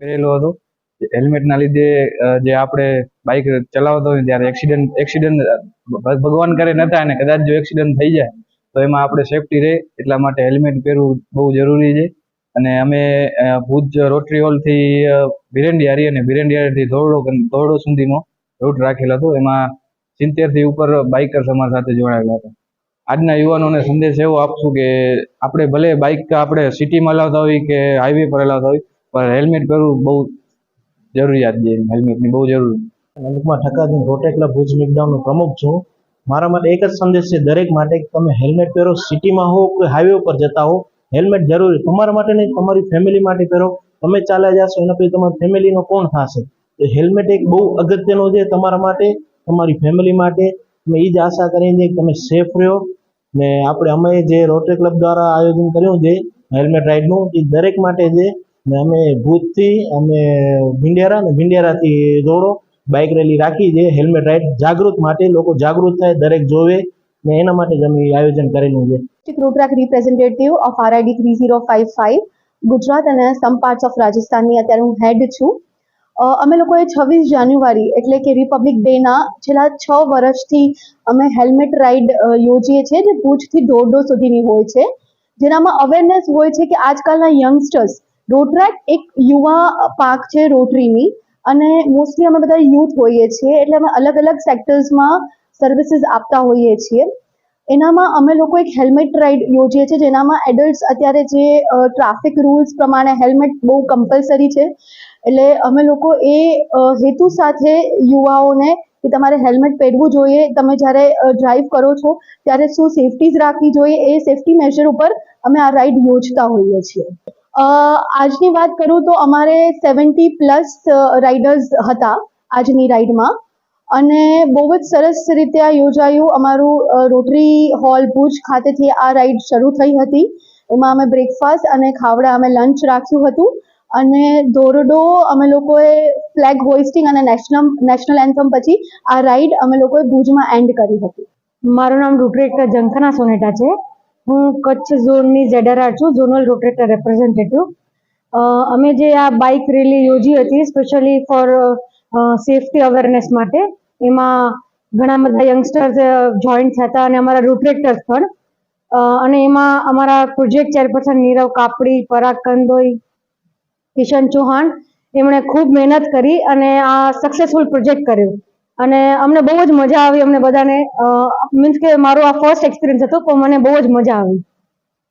પહેરેલો હતો. હેલ્મેટના લીધે જે આપણે બાઇક ચલાવતા હોય ત્યારે એક્સિડન્ટ એક્સિડન્ટ ભગવાન કરે નતા અને કદાચ જો એક્સિડન્ટ થઈ જાય, તો એમાં આપણે સેફટી રહે એટલા માટે હેલ્મેટ પહેરવું બહુ જરૂરી છે. અને અમે ભુજ રોટરી હોલથી ભીરંડિયારી અને ભીરંડિયારીથી ધોરડો ધોરડો સુધીનો રૂટ રાખેલો હતો. એમાં સિત્તેરથી ઉપર બાઇકર્સ અમારા સાથે જોડાયેલા હતા. આજના યુવાનોને સંદેશ એવો આપશું કે, આપણે ભલે બાઇક આપણે સિટીમાં લાવતા હોય કે હાઈવે પર લાવતા હોય પણ હેલ્મેટ પહેરવું બહુ જરૂરિયાત છે. હેલ્મેટની બહુ જરૂર. અમુકમાં ઠકાથી રોટે ક્લબ ભુજ મિકડાઉનનો પ્રમુખ છું. મારા માટે એક જ સંદેશ છે, દરેક માટે તમે હેલ્મેટ પહેરો, સિટીમાં હો કે હાઈવે ઉપર જતા હો હેલ્મેટ જરૂરી. તમારા માટે નહીં, તમારી ફેમિલી માટે પહેરો. તમે ચાલ્યા જશો, એના પછી તમારી ફેમિલીનો કોણ થશે તો હેલ્મેટ એક બહુ અગત્યનું છે તમારા માટે, તમારી ફેમિલી માટે. અમે એ જ આશા કરીને કે તમે સેફ રહ્યો. ને આપણે અમે જે રોટરી ક્લબ દ્વારા આયોજન કર્યું છે હેલ્મેટ રાઇડનું એ દરેક માટે છે. ને અમે ભૂતથી અમે ભીંડેરા ને ભીંડેરાથી દોડો બાઇક રેલી રાખી છે હેલ્મેટ રાઇડ જાગૃત માટે, લોકો જાગૃત થાય, દરેક જોવે ને એના માટે જ અમે આયોજન કરેલું છે. Rotaract representative of RID three zero five five Gujarat અને સમ પાર્ટ્સ ઓફ રાજસ્થાનની અત્યારે હું હેડ છું. અમે લોકોએ છવ્વીસ જાન્યુઆરી એટલે કે રિપબ્લિક ડેના છેલ્લા છ વર્ષથી અમે હેલ્મેટ રાઇડ યોજીએ છીએ જે ભુજથી દોઢ સુધીની હોય છે. જેનામાં અવેરનેસ હોય છે કે આજકાલના યંગસ્ટર્સ રોડ એક યુવા પાર્ક છે રોટરીની અને મોસ્ટલી અમે બધા યુથ હોઈએ છીએ એટલે અમે અલગ અલગ સેક્ટર્સમાં સર્વિસીસ આપતા હોઈએ છીએ. એનામાં અમે લોકો એક હેલ્મેટ રાઇડ યોજીએ છીએ જેનામાં એડલ્ટ્સ અત્યારે જે ટ્રાફિક રૂલ્સ પ્રમાણે હેલ્મેટ બહુ કમ્પલસરી છે. એટલે અમે લોકો એ હેતુ સાથે યુવાઓને કે તમારે હેલ્મેટ પહેરવું જોઈએ, તમે જ્યારે ડ્રાઈવ કરો છો ત્યારે શું સેફટીઝ રાખવી જોઈએ, એ સેફટી મેજર ઉપર અમે આ રાઇડ યોજતા હોઈએ છીએ. આજની વાત કરું તો અમારે સેવન્ટી પ્લસ રાઇડર્સ હતા આજની રાઇડમાં અને બહુ જ સરસ રીતે આ યોજાયું. અમારું રોટરી હોલ ભુજ ખાતેથી આ રાઈડ શરૂ થઈ હતી. એમાં અમે બ્રેકફાસ્ટ અને ખાવડા અમે લંચ રાખ્યું હતું. અને દોરડો અમે લોકોએ ફ્લેગ હોઇસ્ટિંગ અને નેશનલ નેશનલ એન્થમ પછી આ રાઈડ અમે લોકોએ ભુજમાં એન્ડ કરી હતી. મારું નામ રોટરેક્ટર જંખના સોનેટા છે. હું કચ્છ ઝોનની ઝેડઆરઆર છું, ઝોનલ રોટરેક્ટર રેપ્રેઝેન્ટેટિવ અમે જે આ બાઇક રેલી યોજી હતી સ્પેશિયલી ફોર સેફટી અવેરનેસ માટે, એમાં ઘણા બધા યંગસ્ટર્સ જોઈન્ટ થયા હતા અને અમારા રોટરેક્ટર્સ પણ અને એમાં અમારા પ્રોજેક્ટ ચેરપર્સન નીરવ કાપડી, પરાગ કંદોઈ, કિશન ચૌહાણ, એમણે ખૂબ મહેનત કરી અને આ સક્સેસફુલ પ્રોજેક્ટ કર્યું. અને અમને બહુ જ મજા આવી અમને બધાને. મીન્સ કે મારો આ ફર્સ્ટ એક્સપિરિયન્સ હતો, પણ મને બહુ જ મજા આવી.